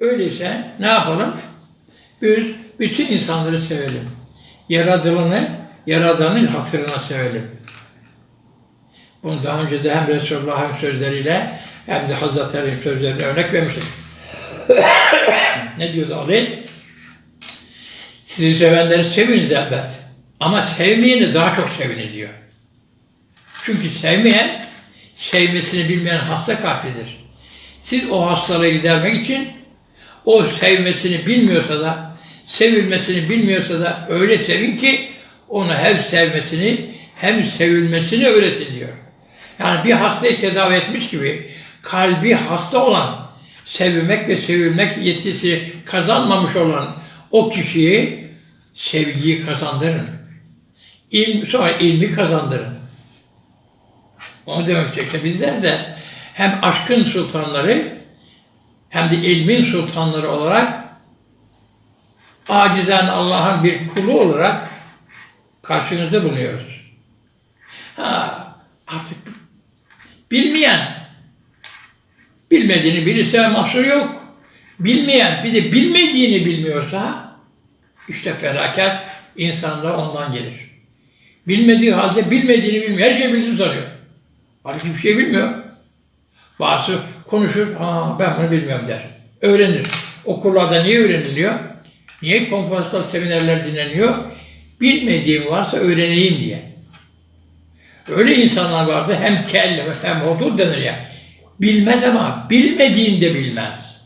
Öyleyse ne yapalım? Biz bütün insanları sevelim. Yaradılanı, Yaradan'ın hatırına sevelim. Bunu daha önce de hem Resulullah'ın sözleriyle hem de Hazreti Ali'nin sözleriyle örnek vermiştik. ne diyordu Ali? Sizi sevenleri seviniz elbet. Ama sevmeyeni daha çok seviniz diyor. Çünkü sevmeyen, sevmesini bilmeyen hasta kalplidir. Siz o hastalığı gidermek için o sevmesini bilmiyorsa da, sevilmesini bilmiyorsa da öyle sevin ki onu hem sevmesini hem sevilmesini öğretin diyor. Yani bir hastayı tedavi etmiş gibi kalbi hasta olan, sevilmek ve sevilmek yetisi kazanmamış olan o kişiyi sevgiyi kazandırın. İlm, sonra ilmi kazandırın. Onu demek istiyor. Bizler de hem aşkın sultanları hem de ilmin sultanları olarak acizen Allah'ın bir kulu olarak karşınızda bulunuyoruz. Ha, artık bilmeyen, bilmediğini bilirse mahsur yok. Bilmeyen bir de bilmediğini bilmiyorsa işte felaket insanda ondan gelir. Bilmediği halde bilmediğini bilmiyor. Her şeyi bildiğini sanıyor. Halbuki bir şey bilmiyor. Bazısı konuşur, Aa, ben bunu bilmiyorum der. Öğrenir. Okullarda niye öğreniliyor? Niye konferanslar, seminerler dinleniyor? Bilmediğim varsa öğreneyim diye. Öyle insanlar vardı hem kelle hem hodur denir ya. Bilmez ama bilmediğini de bilmez.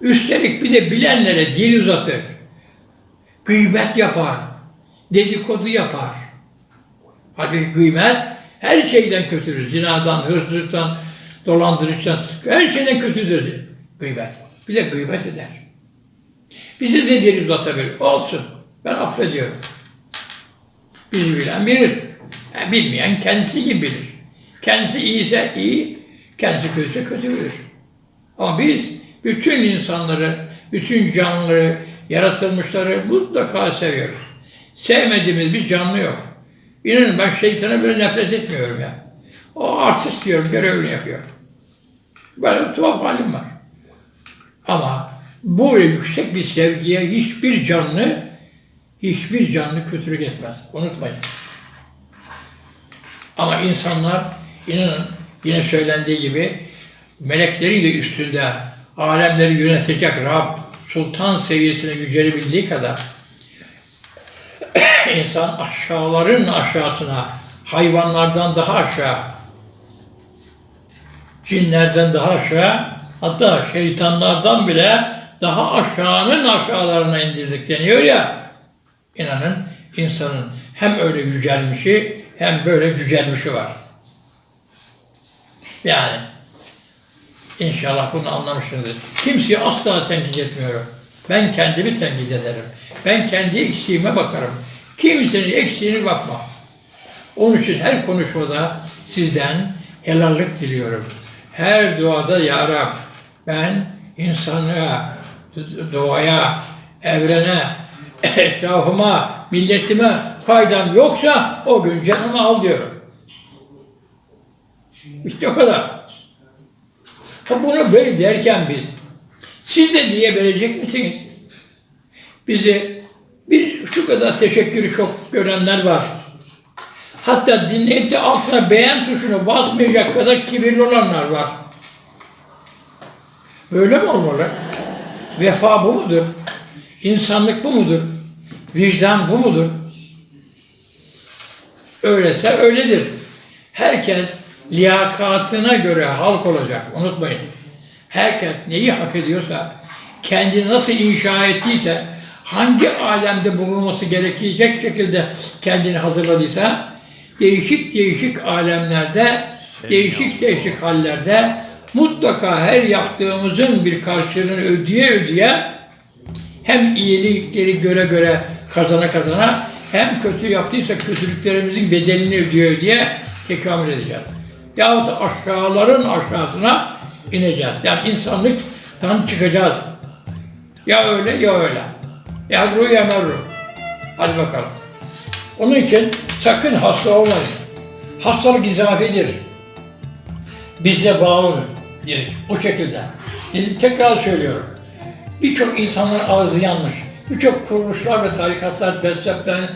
Üstelik bir de bilenlere dil uzatır. Gıybet yapar. Dedikodu yapar. Halbuki gıybet her şeyden kötüdür. Zinadan, hırsızlıktan, dolandırıcıdan, her şeyden kötüdür gıybet. Bir de gıybet eder. Bizi de dil uzatabilir. Olsun. Ben affediyorum. Bizi bilen bilir. Yani bilmeyen kendisi gibi bilir. Kendisi iyiyse iyi, kendisi kötüyse kötü bilir. Ama biz bütün insanları, bütün canlıları, yaratılmışları mutlaka seviyoruz. Sevmediğimiz bir canlı yok. İnanın ben şeytana böyle nefret etmiyorum ya. O artist diyorum, görevini yapıyor. Böyle tuhaf halim var. Ama böyle yüksek bir sevgiye hiçbir canlı, hiçbir canlı kötülük etmez. Unutmayın. Ama insanlar inanın yine söylendiği gibi meleklerin de üstünde alemleri yönetecek Rab sultan seviyesine yücelebildiği kadar insan aşağıların aşağısına hayvanlardan daha aşağı cinlerden daha aşağı hatta şeytanlardan bile daha aşağının aşağılarına indirdik deniyor ya inanın insanın hem öyle yücelmişi hem böyle yücelmişi var. Yani inşallah bunu anlamışsınızdır. Kimseyi asla tenkit etmiyorum. Ben kendimi tenkit ederim. Ben kendi eksiğime bakarım. Kimsenin eksiğine bakmam. Onun için her konuşmada sizden helallik diliyorum. Her duada Ya Rab ben insanlığa, doğaya, evrene, etrafıma, milletime faydam yoksa o gün canımı al diyorum. İşte o kadar. Ha bunu böyle derken biz, siz de diyebilecek misiniz? Bizi bir şu kadar teşekkürü çok görenler var. Hatta dinleyip de altına beğen tuşunu basmayacak kadar kibirli olanlar var. Böyle mi olmalı? Vefa bu mudur? İnsanlık bu mudur? Vicdan bu mudur? Öylese öyledir. Herkes liyakatına göre halk olacak. Unutmayın. Herkes neyi hak ediyorsa, kendini nasıl inşa ettiyse, hangi alemde bulunması gerekecek şekilde kendini hazırladıysa, değişik değişik alemlerde, değişik değişik hallerde mutlaka her yaptığımızın bir karşılığını ödeye ödeye hem iyilikleri göre göre kazana kazana hem kötü yaptıysa kötülüklerimizin bedelini ödeye ödeye tekamül edeceğiz. Yahut aşağıların aşağısına ineceğiz. Yani insanlıktan çıkacağız. Ya öyle ya öyle. Ya ruh ya merru. Hadi bakalım. Onun için sakın hasta olmayın. Hastalık izafidir. Bize bağlı dedik. O şekilde. Dedim, tekrar söylüyorum. Birçok insanların ağzı yanmış. Birçok kuruluşlar ve tarikatlar, mezheplerin,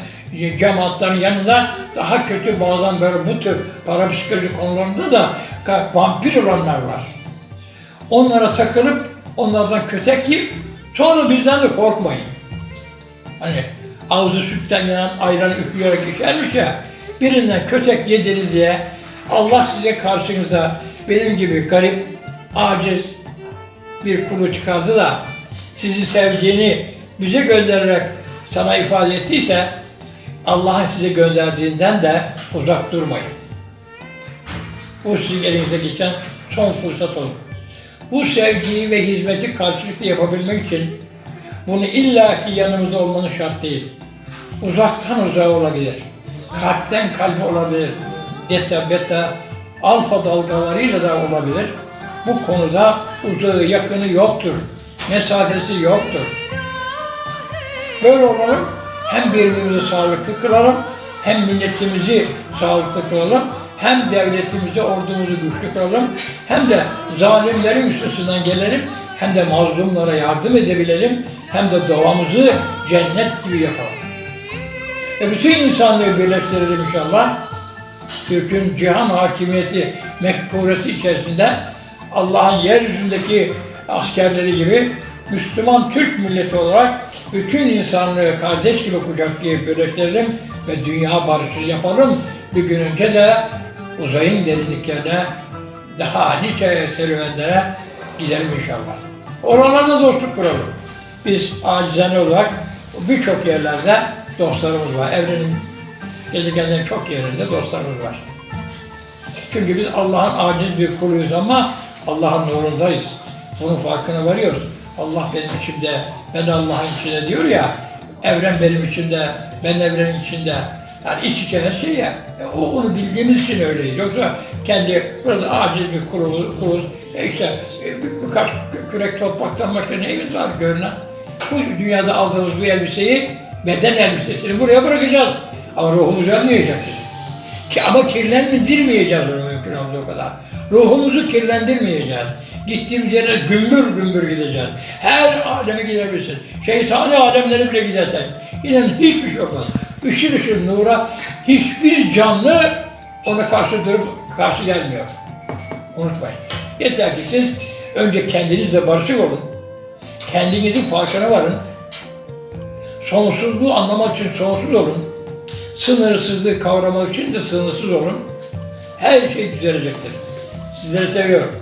cemaatlerin yanında daha kötü bazen böyle bu tür parapsikoloji konularında da vampir olanlar var. Onlara takılıp onlardan kötek yiyip sonra bizden de korkmayın. Hani ağzı sütten yanan ayran üfleyerek içermiş ya, birinden kötek yediniz diye Allah size karşınıza benim gibi garip, aciz bir kulu çıkardı da sizi sevdiğini bize göndererek sana ifade ettiyse Allah'ın size gönderdiğinden de uzak durmayın. Bu sizin elinize geçen son fırsat olur. Bu sevgiyi ve hizmeti karşılıklı yapabilmek için bunu illaki yanımızda olmanın şart değil. Uzaktan uzağa olabilir. Kalpten kalbe olabilir. Deta, beta, alfa dalgalarıyla da olabilir. Bu konuda uzağı yakını yoktur. Mesafesi yoktur. Böyle olalım. Hem birbirimizi sağlıklı kılalım, hem milletimizi sağlıklı kılalım, hem devletimizi, ordumuzu güçlü kılalım, hem de zalimlerin üstesinden gelelim, hem de mazlumlara yardım edebilelim, hem de doğamızı cennet gibi yapalım. Ve bütün insanlığı birleştirelim inşallah. Türk'ün cihan hakimiyeti mekburesi içerisinde Allah'ın yeryüzündeki askerleri gibi Müslüman Türk milleti olarak bütün insanlığı kardeş gibi kucaklayıp birleştirelim ve dünya barışı yapalım. Bir gün önce de uzayın derinliklerine daha nice serüvenlere gidelim inşallah. Oralarda dostluk kuralım. Biz acizane olarak birçok yerlerde dostlarımız var. Evrenin gezegenlerin çok yerinde dostlarımız var. Çünkü biz Allah'ın aciz bir kuluyuz ama Allah'ın nurundayız. Bunun farkına varıyoruz. Allah benim içimde, ben Allah'ın içinde diyor ya, evren benim içimde, ben evrenin içinde. Yani iç içe her şey ya. E, o, onu bildiğimiz için öyleyiz. Yoksa kendi burada aciz bir kuluz, kuluz e işte e, bir- birkaç kürek topraktan başka neyimiz var görünen? Bu dünyada aldığımız bu elbiseyi, beden elbisesini buraya bırakacağız. Ama ruhumuz ölmeyecek. Ki ama kirlendirmeyeceğiz onu mümkün olduğu kadar. Ruhumuzu kirlendirmeyeceğiz. Gittiğimiz yere gümbür gümbür gideceğiz. Her aleme gidebilirsin. Şeytani alemlere bile gidersek. Yine hiçbir şey olmaz. Işıl ışıl nura hiçbir canlı ona karşı durup karşı gelmiyor. Unutmayın. Yeter ki siz önce kendinizle barışık olun. Kendinizin farkına varın. Sonsuzluğu anlamak için sonsuz olun. Sınırsızlığı kavramak için de sınırsız olun. Her şey düzelecektir. Sizleri seviyorum.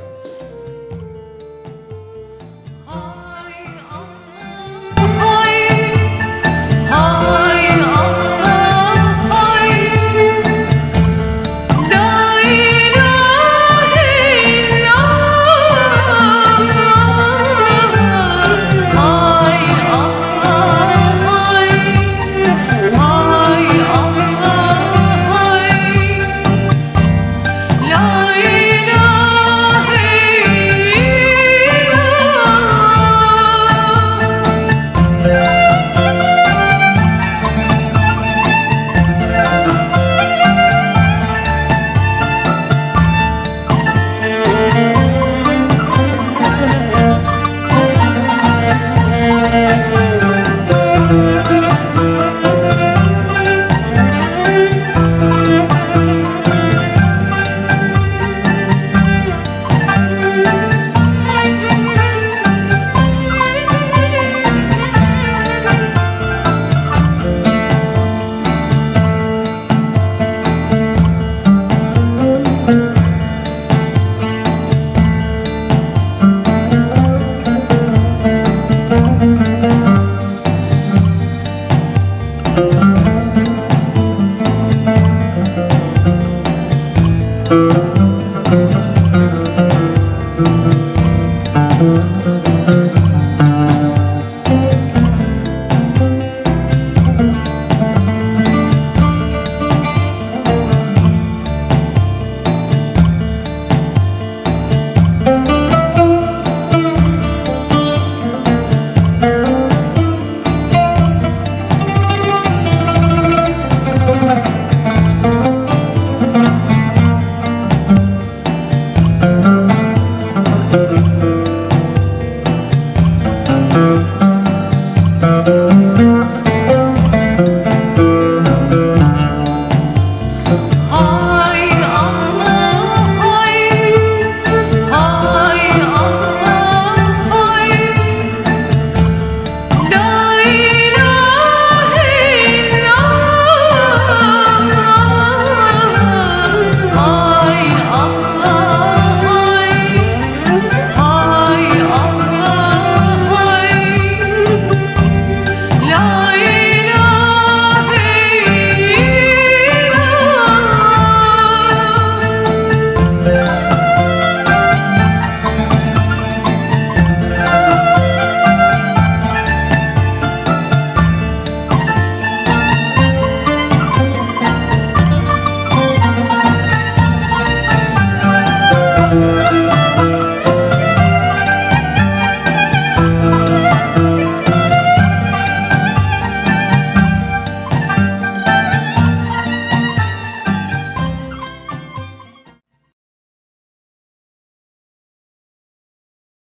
Música